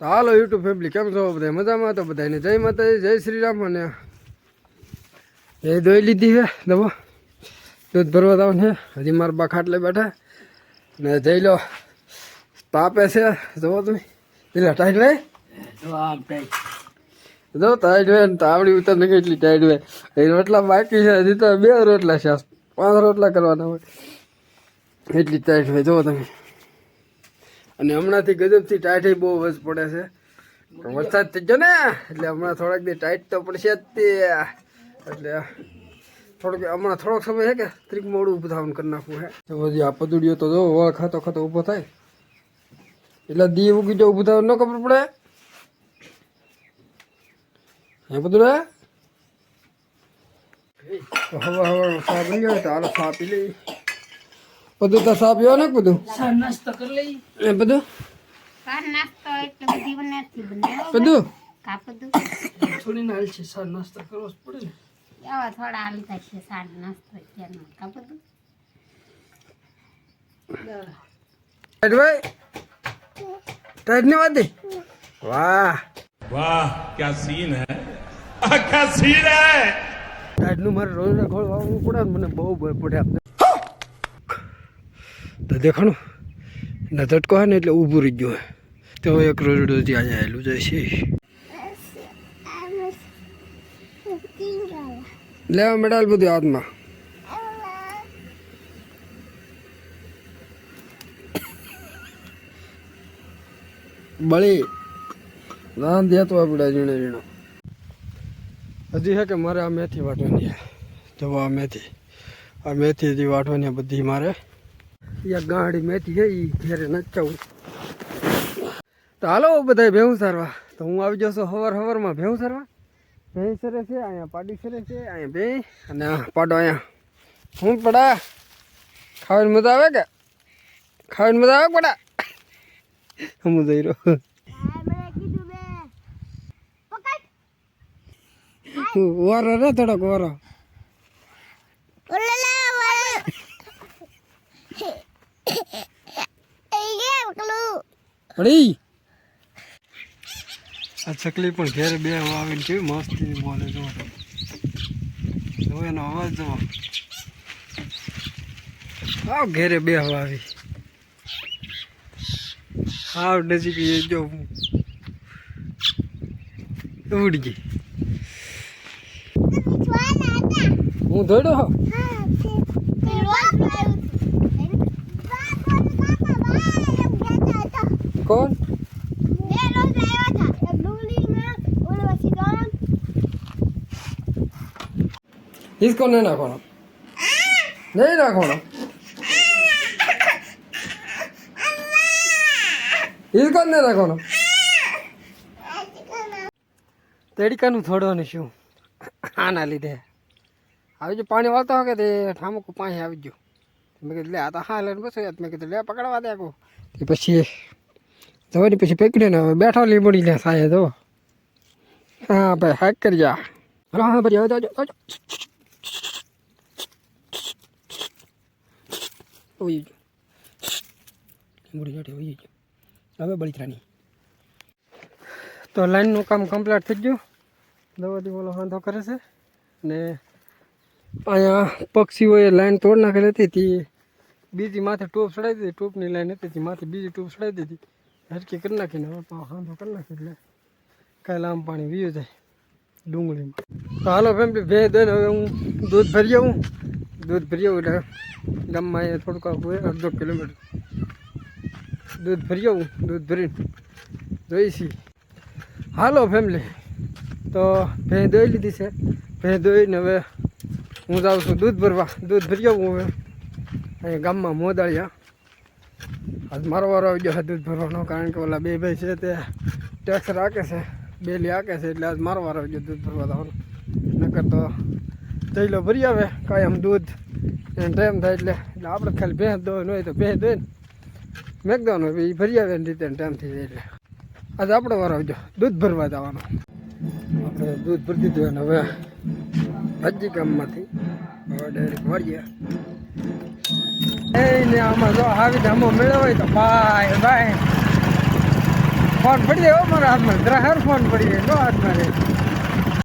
તો હાલો YouTube family કેમ છો બધા? મજામાં? તો બધાને જય માતાજી જય શ્રી રામ અને એ દોઈ લીધી છે દબો દૂધ ભરવા જવાનું છે હજી મારા બા ખાટલે બેઠા ને જઈ લો. તાપે છે. જવો તમે. એટલે ટાઈટ લે જો ટાઈટ વે તાવડી ઉતર ને કેટલી ટાઈટ વે એ રોટલા બાકી છે હજી તો બે રોટલા છે. પાંચ રોટલા કરવાના હોય. એટલી ટાઈટ વે જુઓ તમે. અને હમણાંથી ગજબથી ટાઈટ બહુ વજ પડે છે. વરસાદ થઈ ગયો ને? એટલે હમણાં થોડાક દી ટાઈટ તો પડશે જ તે. એટલે થોડોક હમણાં થોડોક સમય છે કે ત્રીક મોડું ઊભું થવાનું કરી નાખવું હે. તો પછી આ પદુડીઓ તો જો વળ ખાતો ખાતો ઊભો થાય. એટલે દી ઉગી જો ઊભું થવાનું ન ખબર પડે. હે પદુડા? હવા હવા સા બની જાય તો હાલો સા પી લઈ બધું તો સાફ ને બધું? નાસ્તો કરી લઈ એ બધું? થોડી છે સર નાસ્તો કરવો પડે ને. આવા વાહ. વાહ ક્યા સીન આ ક્યા સીન હે! ટાઈટનું મારે રોજ રખોડવાનું પડે મને બહુ ભય પડે આપણે તો દેખાણું. ને ઝટકો હોય ને એટલે ઊભું રહી ગયું તો એક રોડ ત્યાં આવેલું જાય છે. લેવા મેડાલ બધું હાથમાં. બળી. ના દેતો આપણે ઝીણો ઝીણો. હજી છે કે મારે આ મેથી વાટવાની છે. જવો આ મેથી. આ મેથી હજી વાટવાની બધી મારે. એ ગાડી મેથી છે એ ઘેરે નચાવું. તો હાલો બધા ભેવું સારવા. તો હું આવી જશો હવાર હવારમાં ભેવું સારવા? ભેં સરે છે અહીંયા પાડી સરે છે અહીંયા ભે અને પાડો અહીંયા. હું પડા ખાવાની મજા આવે કે? ખાવાની મજા આવે પડા હું જઈ રહ્યો વારો રે થોડોક વારો. પડી? આ ચકલી પણ ઘેર બે આવીને કેવી મસ્તી બોલે જો એનો અવાજ જો આવ ઘેરે બે હવા આવી. હાવ નજીક જો ઉડી ગઈ હું દોડ્યો હો કોણ इसको नहीं નાખવાનો નહીં નાખવાનો इसको નહીં નાખવાનો તેડિકાનું થોડવાનું શું આના લીધે આવી જો પાણી વાળતો હોય કે તે ઠામકું પાણી આવી ગયું મેં કીધું લે આ તો હા લઈને બસ મેં કીધું લે પકડવા દે કહું તે પછી જવાની પછી પકડ્યો ને હવે બેઠો લીંબડી ને સાહેબ તો. હા, ભાઈ, હાક કરી જા. હલો હા ભાઈ હવે ઓય લીમડી જાટે ઓય હવે બળીતરાની તો લાઈનનું કામ કમ્પ્લીટ થઈ ગયું. દવાથી બોલો વાંધો કરે છે. ને અહીંયા પક્ષીઓએ લાઈન તોડ નાખેલી હતી, તે બીજી માથે ટોપ ચડાવી દીધી, ટોપની લાઈન હતી, તે માથે બીજી ટોપ ચડાવી દીધી. હરકી કરી નાખીને હવે પાછો વાંધો કરી નાખી એટલે કાંઈ લાંબ પાણી વીયું જાય ડુંગળીમાં. તો હાલો ફેમિલી ભે દઈને હવે હું દૂધ ભરી આવું. દૂધ ભરી આવું એટલે ગામમાં અહીંયા થોડુંક આવું અડધો કિલોમીટર. દૂધ ભરી આવું, દૂધ ભરીને જોઈશી હાલો ફેમિલી, તો ભેં દોઈ લીધી છે. ભેં દોઈને હવે હું જાઉં છું દૂધ ભરવા. દૂધ ભરી આવું હવે. અહીંયા ગામમાં મોદાળિયા. આજ મારો વારો આવી ગયો દૂધ ભરવાનો, કારણ કે ઓલા બે ભાઈ છે તે ટેક્સ રાખે છે બેલી આકે છે, એટલે આજ મારો વારો આવી ગયો દૂધ ભરવા જવાનું નકર તો જઈલો ભરી આવે, કાંઈ આમ દૂધ એને ટાઈમ થાય એટલે એટલે આપણે ખાલી ભેંસ દોવાનું હોય તો ભેંસ દોઈને મેક દેવાનું હોય એ ભરી આવે એની રીતે ટાઈમ થઈ જાય એટલે. આજે આપણો વારો આવી ગયો, દૂધ ભરવા જવાનો. આપણે દૂધ ભરી દીધું અને હવે હજી ગામમાંથી, હવે ડાયરેક્ટ વાળીએ. ને આમાં જો આવી ધામો મેળવ્યો તો ભાઈ ભાઈ. ફોન પડી જાય મારા હાથમાં. ગ્રાહક ફોન પડી જાય. જો હાથમાં રે.